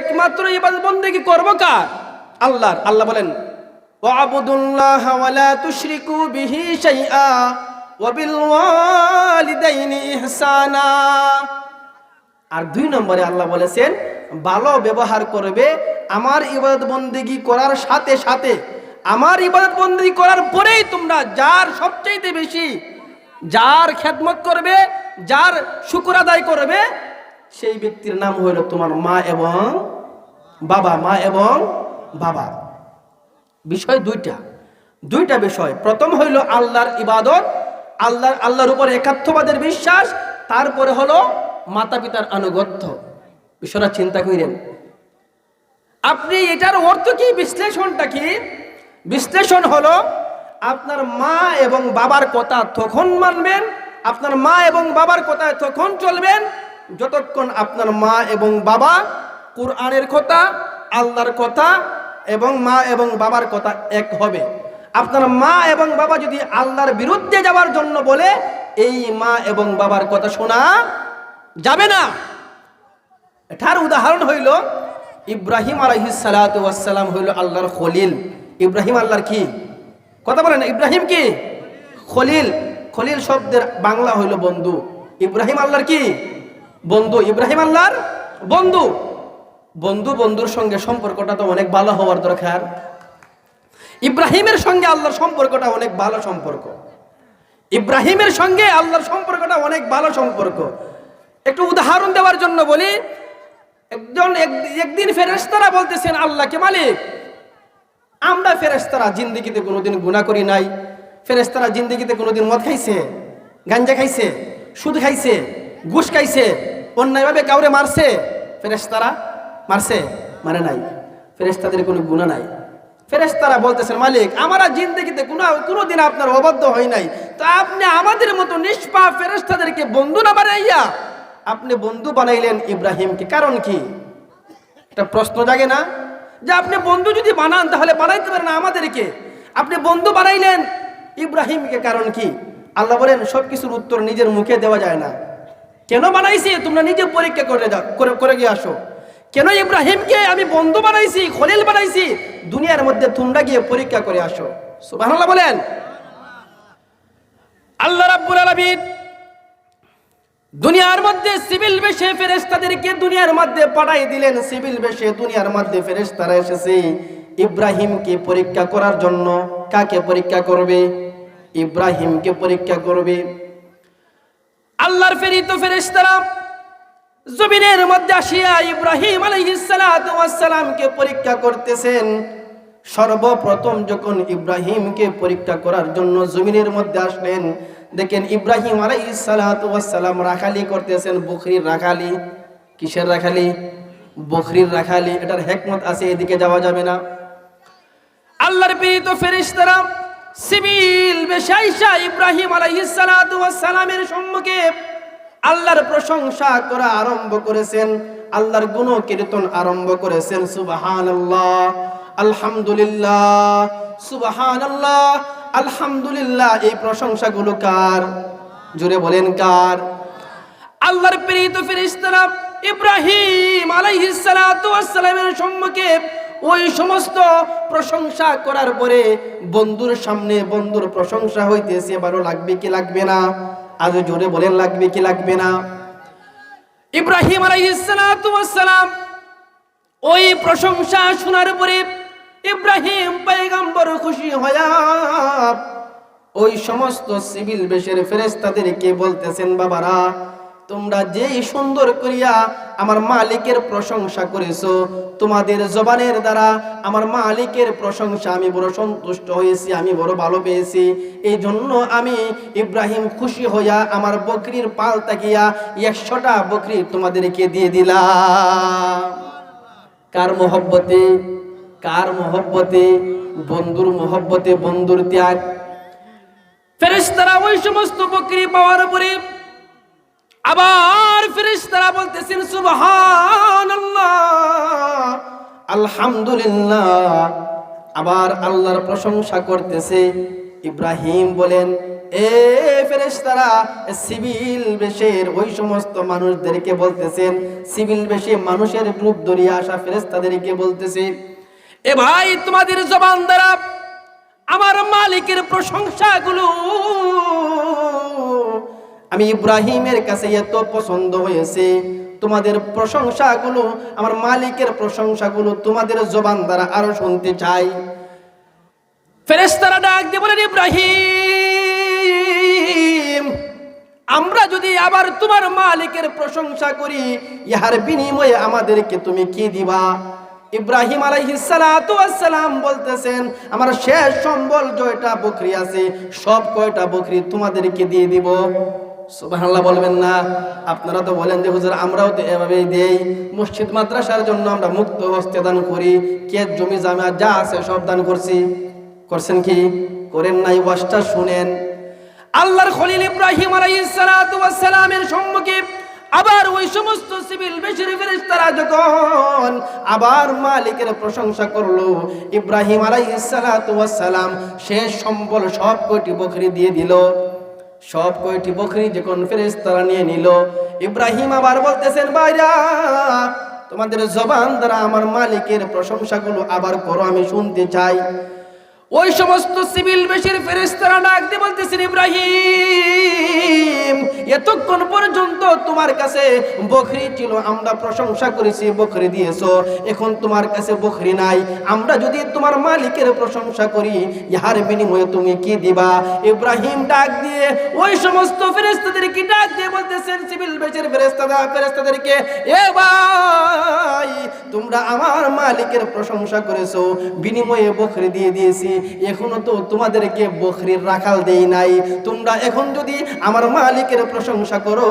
একমাত্র ইবাদত বন্দেগী করব কার? আল্লাহর। আল্লাহ বলেন, ওয়াবুদুল্লাহ ওয়ালা তুশরিকু বিহি শাইআ ওয়া বিল ইহসানা। আর দুই নম্বরে আল্লাহ বলেছেন, ভালো ব্যবহার করবে আমার ইবাদত বন্দিগি করার সাথে সাথে। আমার ইবাদত বন্দিগি করার পরেই তোমরা যার সবচাইতে বেশি, যার খেদমত করবে, যার শুকুর আদায় করবে সেই ব্যক্তির নাম হইল তোমার মা এবং বাবা। মা এবং বাবা। বিষয় দুইটা। দুইটা বিষয়। প্রথম হইল আল্লাহর ইবাদত। আল্লাহর আল্লাহর উপর একাত্মবাদের বিশ্বাস। তারপরে হলো মাতা পিতার আনুগত্য। বিষয়টা চিন্তা করেন আপনি এটার অর্থ কি? বিশ্লেষণটা কি? বিশ্লেষণ হলো আপনার মা এবং বাবার কথা তখন মানবেন, আপনার মা এবং বাবার কথা তখন চলবেন যতক্ষণ আপনার মা এবং বাবা কোরআনের কথা, আল্লাহর কথা এবং মা এবং বাবার কথা এক হবে। আপনার মা এবং বাবা যদি আল্লাহর বিরুদ্ধে যাওয়ার জন্য বলে, এই মা এবং বাবার কথা শোনা যাবে না। এটার উদাহরণ হইল, ইব্রাহিম আলহিসালাম হইল আল্লাহর খলিল। ইব্রাহিম আল্লাহর কি? কথা বলেন, ইব্রাহিম কি? খলিল। খলিল শব্দের বাংলা হইল বন্ধু। ইব্রাহিম আল্লাহর কি? বন্ধু ইব্রাহিম আল্লাহর বন্ধু। বন্ধু বন্ধুর সঙ্গে সম্পর্কটা তো অনেক ভালো হওয়ার দরকার। ইব্রাহিমের সঙ্গে আল্লাহর সম্পর্কটা অনেক ভালো সম্পর্ক। ইব্রাহিমের সঙ্গে আল্লাহর সম্পর্কটা অনেক ভালো সম্পর্ক। একটু উদাহরণ দেওয়ার জন্য বলি, একজন এক- একদিন ফেরেশতারা বলতেছেন, আল্লাহকে মালিক, আমরা ফেরেশতারা জিন্দিগিতে কোনোদিন গুণা করি নাই। ফেরেশতারা জিন্দিগিতে কোনোদিন মদ খাইছে, গাঞ্জা খাইছে, সুদ খাইছে, ঘুষ খাইছে অন্যায়ভাবে কাউরে মারছে, ফেরেশতারা মারছে মানে নাই। ফেরেশতাদের কোনো গুণা নাই। ফেরেশতারা বলতেছেন, মালিক, আমরা জিন্দগিতে কোনো, কোনোদিন আপনার অবাধ্য হয় নাই। তো আপনি আমাদের মতো নিষ্পাপ ফেরেশতাদেরকে বন্ধু না বানাইয়া আপনি বন্ধু বানাইলেন ইব্রাহিমকে। কারণ কি? একটা প্রশ্ন জাগে না? যে আপনি বন্ধু যদি বানান, তাহলে বানাইতে পারেন আমাদেরকে। আপনি বন্ধু বানাইলেন ইব্রাহিমকে, কারণ কি? আল্লাহ বলেন সব কিছুর উত্তর নিজের মুখে দেওয়া যায় না। কেন বানাইছি? তোমরা নিজে পরীক্ষা করে যাও, করে গিয়ে আসো। কেন ইব্রাহিমকে আমি বন্ধু বানাইছি, খলিল বানাইছি? দুনিয়ার মধ্যে তোমরা গিয়ে পরীক্ষা করে আসো। সুবহানাল্লাহ বলেন। আল্লাহ রাব্বুল আলামিন দুনিয়ার মধ্যে সিভিল বেশে ফেরেশতাদেরকে দুনিয়ার মধ্যে পাঠাই দিলেন। সিভিল বেশে দুনিয়ার মধ্যে ফেরেশতারা এসেছে। ইব্রাহিমকে পরীক্ষা করার জন্য কাকে পরীক্ষা করবে? ইব্রাহিমকে পরীক্ষা করবে। আল্লাহর ফেরিত ফেরেশতারা জমিনের মধ্যে আসিয়া ইব্রাহিম আলাইহিসসালামকে পরীক্ষা করতেছেন। সর্বপ্রথম যখন ইব্রাহিমকে পরীক্ষা করার জন্য জমিনের মধ্যে আসলেন, দেখেন ইব্রাহিম আলাইহিসসালাম রাখালি করতেছেন, বকরির রাখালি। কিসের রাখালি? বখরির রাখালি। এটার হেকমত আছে, এদিকে যাওয়া যাবে না। আল্লাহর প্রেরিত ফেরেশতারা সিবিল বেশাইশা ইব্রাহিম আলাইহিসসালামের সম্মুখে আল্লাহর প্রশংসা করা আরম্ভ করেছেন, আল্লাহর গুণ কীর্তন আরম্ভ করেছেন, সুবহানাল্লাহ, আলহামদুলিল্লাহ সুবহানাল্লাহ, আলহামদুলিল্লাহ। এই প্রশংসাগুলো কার? জুড়ে বলেন কার? আল্লাহর প্রেরিত ফেরেশতারা ইব্রাহিম আলাইহিস সালাতু সম্মুখে ওই সমস্ত প্রশংসা করার পরে বন্ধুর সামনে বন্ধুর প্রশংসা হইতেছে ভালো লাগবে কি লাগবে না? আজ জোরে বলেন, লাগবে কি লাগবে না? ইব্রাহিম আলাইহিস সালাতু ওয়াস সালাম ওই প্রশংসা শোনার পরে ইব্রাহিম পয়গম্বর খুশি হয়া ওই সমস্ত সিভিল বেশের ফেরেস্তাদেরকে বলতেছেন, বাবারা তোমরা যেই সুন্দর করিয়া আমার মালিকের প্রশংসা করেছ, তোমাদের জবানের দ্বারা আমার মালিকের প্রশংসা আমি বড় সন্তুষ্ট হয়েছি, আমি বড় ভালো পেয়েছি। এই জন্য আমি ইব্রাহিম খুশি হইয়া আমার বকরির পাল তাকিয়া একশোটা বকরি তোমাদেরকে দিয়ে দিলাম। কার মোহব্বতে? কার মোহব্বতে? বন্ধুর মোহব্বতে বন্ধুর ত্যাগ। ফেরেশতারা ওই সমস্ত বকরি পাওয়ার পরে আবার ফেরেশতারা বলতেছেন, সুবহানাল্লাহ। আলহামদুলিল্লাহ। আবার আল্লাহর প্রশংসা করতেছে। ইব্রাহিম বলেন, এ ফেরেশতারা সিভিল বেশের ওই সমস্ত মানুষদেরকে বলতেছেন, সিভিল বেশে মানুষের গ্রুপ ধরিয়ে আসা ফেরেশতাদেরকে বলতেছে, এ ভাই, তোমাদের জবান দ্বারা আমার মালিকের প্রশংসাগুলো আমি ইব্রাহিমের কাছে এত পছন্দ হয়েছে। তোমাদের প্রশংসাগুলো, আমার মালিকের প্রশংসাগুলো তোমাদের জবান দ্বারা আরও শুনতে চাই। ফেরেস্তারা ডাক দিয়ে বলেন, ইব্রাহিম, আমরা যদি আবার তোমার মালিকের প্রশংসা করি, ইহার বিনিময়ে আমাদেরকে তুমি কি দিবা? ইব্রাহিম আলাইহিসসালাম বলতেছেন, আমার শেষ সম্বল জয়টা বকরি আছে, সব কয়টা বকরি তোমাদেরকে দিয়ে দিব। সুবহানাল্লাহ বলবেন না। আপনারা তো বলেন যে, হুজুর, আমরাও তো এভাবেই দেই। মসজিদ মাদ্রাসার জন্য আমরা মুক্ত হস্তে দান করি। কে জমি, জামা যা আছে সব দান করছি। করছেন কি? করেন নাই, ওয়াজটা শুনেন। আল্লাহর খলিল ইব্রাহিম আলাইহিসসালামের সম্মুখে আবার ওই সমস্ত সিভিল বেশির ফেরেশতারা যখন আবার মালিকের প্রশংসা করল, ইব্রাহিম আলাইহিসসালাম শেষ সম্বল সব কয়টি বকরি দিয়ে দিল। সব কয়টি বকরি যে যখন ফেরেশতারা নিয়ে নিল, ইব্রাহিম আবার বলতেছেন বাইরা তোমাদের জবান দ্বারা আমার মালিকের প্রশংসাগুলো আবার করো, আমি শুনতে চাই। ওই সমস্ত সিভিল বেশির ফেরেস্তারা ডাক দিয়ে বলতেছেন, ইব্রাহিম, এতক্ষণ পর্যন্ত তোমার কাছে বকরি ছিল, আমরা প্রশংসা করেছি, বকরি দিয়েছ, এখন তোমার কাছে বকরি নাই। আমরা যদি তোমার মালিকের প্রশংসা করি, ইহার বিনিময়ে তুমি কি দিবা? ইব্রাহিম ডাক দিয়ে, ওই সমস্ত ফেরেস্তাদেরকে ডাক দিয়ে বলতেছেন, সিভিল বেশির ফেরেস্তাদা ফেরেস্তাদেরকে এ ভাই, তোমরা আমার মালিকের প্রশংসা করেছ, বিনিময়ে বকরি দিয়ে দিয়েছি। এখনও তো তোমাদেরকে বকরির রাখাল দেই নাই। তোমরা এখন যদি আমার মালিকের প্রশংসা করো,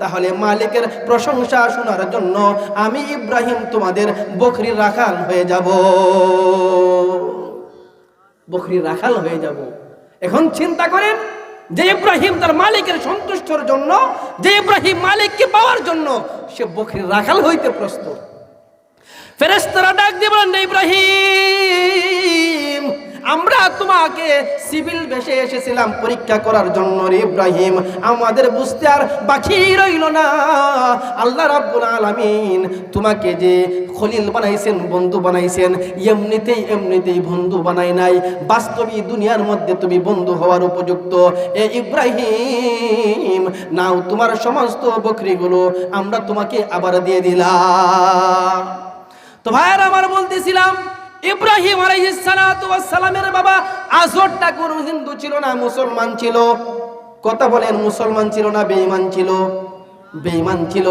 তাহলে মালিকের প্রশংসা শোনার জন্য আমি ইব্রাহিম তোমাদের বকরির রাখাল হয়ে যাব। বকরির রাখাল হয়ে যাব। এখন চিন্তা করেন যে ইব্রাহিম তার মালিকের সন্তুষ্টর জন্য, যে ইব্রাহিম মালিককে পাওয়ার জন্য সে বকরির রাখাল হইতে প্রস্তুত। ফেরেস্তারা ডাক দিয়ে বলেন ইব্রাহিম! আমরা তোমাকে সিভিল বেশে এসেছিলাম পরীক্ষা করার জন্য রে ইব্রাহিম। আমাদের বুঝতে আর বাকি রইল না। আল্লাহ রাব্বুল আলামিন তোমাকে যে খলিল বানাইছেন, বন্ধু বানাইছেন, এমনিতেই এমনিতেই বন্ধু বানাই নাই। বাস্তবিক দুনিয়ার মধ্যে তুমি বন্ধু হওয়ার উপযুক্ত। এ ইব্রাহিম, নাও তোমার সমস্ত বকরিগুলো আমরা তোমাকে আবার দিয়ে দিলাম। তো ভাইয়ার, আমার বলতেছিলাম ইব্রাহিম সালামের বাবা আজর ঠাকুর হিন্দু ছিল না, মুসলমান ছিল। কথা বলেন, মুসলমান ছিল না, বেঈমান ছিল? বেঈমান ছিল।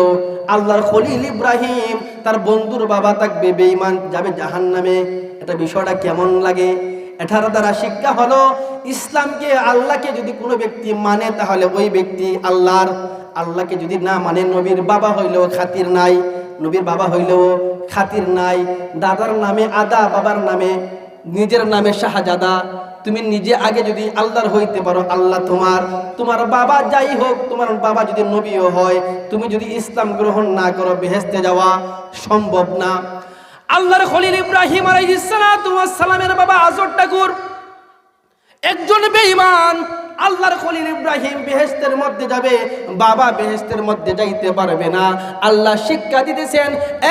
আল্লাহর খলিল ইব্রাহিম, তার বন্ধুর বাবা থাকবে বেঈমান, যাবে জাহান নামে এটা বিষয়টা কেমন লাগে? এটার দ্বারা শিক্ষা হলো, ইসলামকে আল্লাহকে যদি কোনো ব্যক্তি মানে তাহলে ওই ব্যক্তি আল্লাহর। আল্লাহকে যদি না মানে নবীর বাবা হইলেও খাতির নাই। নবীর বাবা হইলেও খাতির নাই, দাদার নামে আদা, বাবার নামে, নিজের নামে শাহজাদা। তুমি নিজে আগে যদি আল্লাহর হইতে পারো, আল্লাহ তোমার তোমার বাবা যাই হোক, তোমার বাবা যদি নবীও হয়, তুমি যদি ইসলাম গ্রহণ না করো বেহেস্তে যাওয়া সম্ভব না। আল্লাহর খলিল ইব্রাহিম আলাইহিস সালামের বাবা আজর ঠাকুর, একজন বেঈমান আল্লাহর খলিল ইব্রাহিম বেহেস্তের মধ্যে যাবে, বাবা বেহেস্তের মধ্যে যাইতে পারবে না। আল্লাহ শিক্ষা দিতেছেন,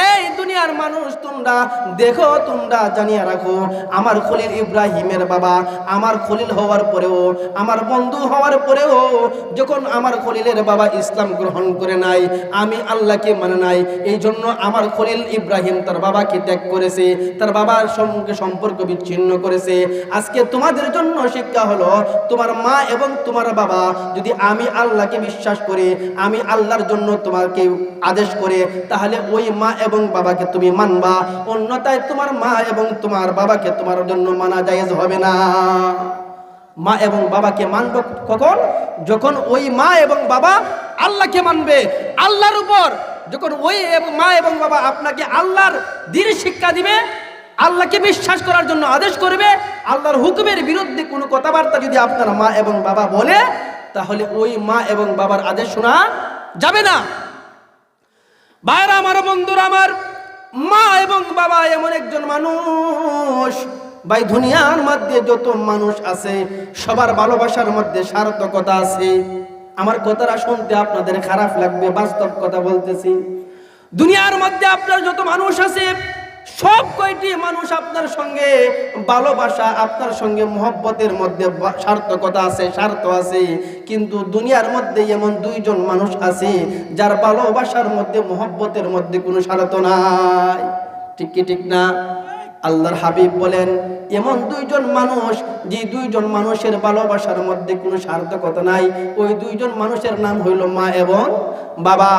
এই দুনিয়ার মানুষ তোমরা দেখো, তোমরা জানিয়ে রাখো, আমার খলিল ইব্রাহিমের বাবা, আমার খলিল হওয়ার পরেও, আমার বন্ধু হওয়ার পরেও, যখন আমার খলিলের বাবা ইসলাম গ্রহণ করে নাই, আমি আল্লাহকে মানে নাই এই জন্য আমার খলিল ইব্রাহিম তার বাবাকে ত্যাগ করেছে, তার বাবার সঙ্গে সম্পর্ক বিচ্ছিন্ন করেছে। আজকে তোমাদের জন্য শিক্ষা হলো, তোমার মা তোমার বাবা যদি আমি আল্লাহকে বিশ্বাস করে, আমি আল্লাহর জন্য তোমাকে আদেশ করে, তাহলে ওই মা এবং বাবাকে তুমি মানবা। অন্যথায় তোমার মা এবং তোমার বাবাকে তোমার জন্য মানা জায়েজ হবে না। মা এবং বাবাকে মানব কখন? যখন ওই মা এবং বাবা আল্লাহকে মানবে, আল্লাহর উপর। যখন ওই এবং মা এবং বাবা আপনাকে আল্লাহর দিন শিক্ষা দিবে আল্লাহকে বিশ্বাস করার জন্য আদেশ করবে, আল্লাহর হুকুমের বিরুদ্ধে কোনো কথাবার্তা যদি আপনার মা এবং বাবা বলে, তাহলে ওই মা এবং বাবার আদেশ শোনা যাবে না। ভাইরা আমার, বন্ধুরা আমার, মা এবং বাবা এমন একজন মানুষ, ভাই দুনিয়ার মধ্যে যত মানুষ আছে, সবার ভালোবাসার মধ্যে সার্থকতা আছে। আমার কথাটা শুনতে আপনাদের খারাপ লাগবে, বাস্তব কথা বলতেছি। দুনিয়ার মধ্যে আপনার যত মানুষ আছে সব কয়টি মানুষ আপনার সঙ্গে ভালোবাসা, আপনার সঙ্গে মহব্বতের মধ্যে সার্থকতা আছে, স্বার্থ আছে, কিন্তু দুনিয়ার মধ্যে এমন দুইজন মানুষ আছে যার ভালোবাসার মধ্যে, মহব্বতের মধ্যে কোনো স্বার্থ নাই। ঠিক কি ঠিক না? আল্লাহর হাবিব বলেন, এমন দুইজন মানুষ, যে দুইজন মানুষের ভালোবাসার মধ্যে কোনো সার্থকতা নাই। ওই দুইজন মানুষের নাম হইল মা এবং বাবা।